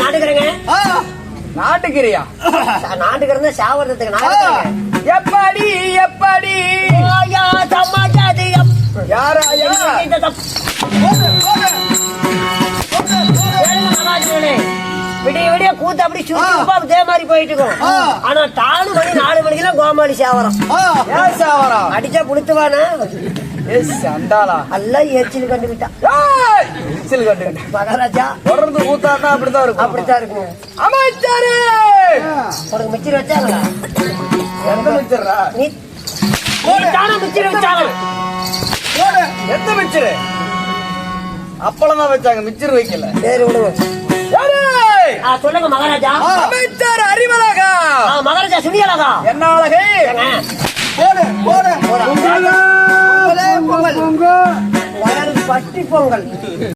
நாட்டுக்கிறேங்க நாட்டுக்கிறியா நாட்டுக்கிறேன் சாவறதுக்கு நாட்டுக்கிறேங்க எப்படி எப்படி? யாரா. விடிய விடிய கூத்து அப்படி. சுருப்பா இதே மாதிரி போயிட்டு இருக்கும். ஆனா நாலு மணி நாலு மணிக்கெல்லாம் கோமாளி சாவரம். ஆ, ஏன் சாவரா அடிச்சா புளுத்துவானா எஸ் சண்டாளா. எல்லாம் எரிச்சல் கண்டுக்கிட்டான் எரிச்சல் கட்டுக்கிட்டு மகாராஜா. தொடர்ந்து ஊத்தாதான் அப்படித்தான் இருக்கும். அப்படித்தான் இருக்குங்க. அமைச்சரே! உனக்கு மிச்சர் வச்சாங்களா? எந்த மிச்சரா நீ மிச்சர் வச்சாங்க. எந்த மிச்சரு? அப்பளம் தான் வச்சாங்க மிச்சர் வைக்கல. சரி விடுங்க சொல்லுங்க மகாராஜா. அமைச்சர் அறிவழகா மகாராஜா சுனியலகா. என்ன அழகை? போடு. போடா. பொங்கல்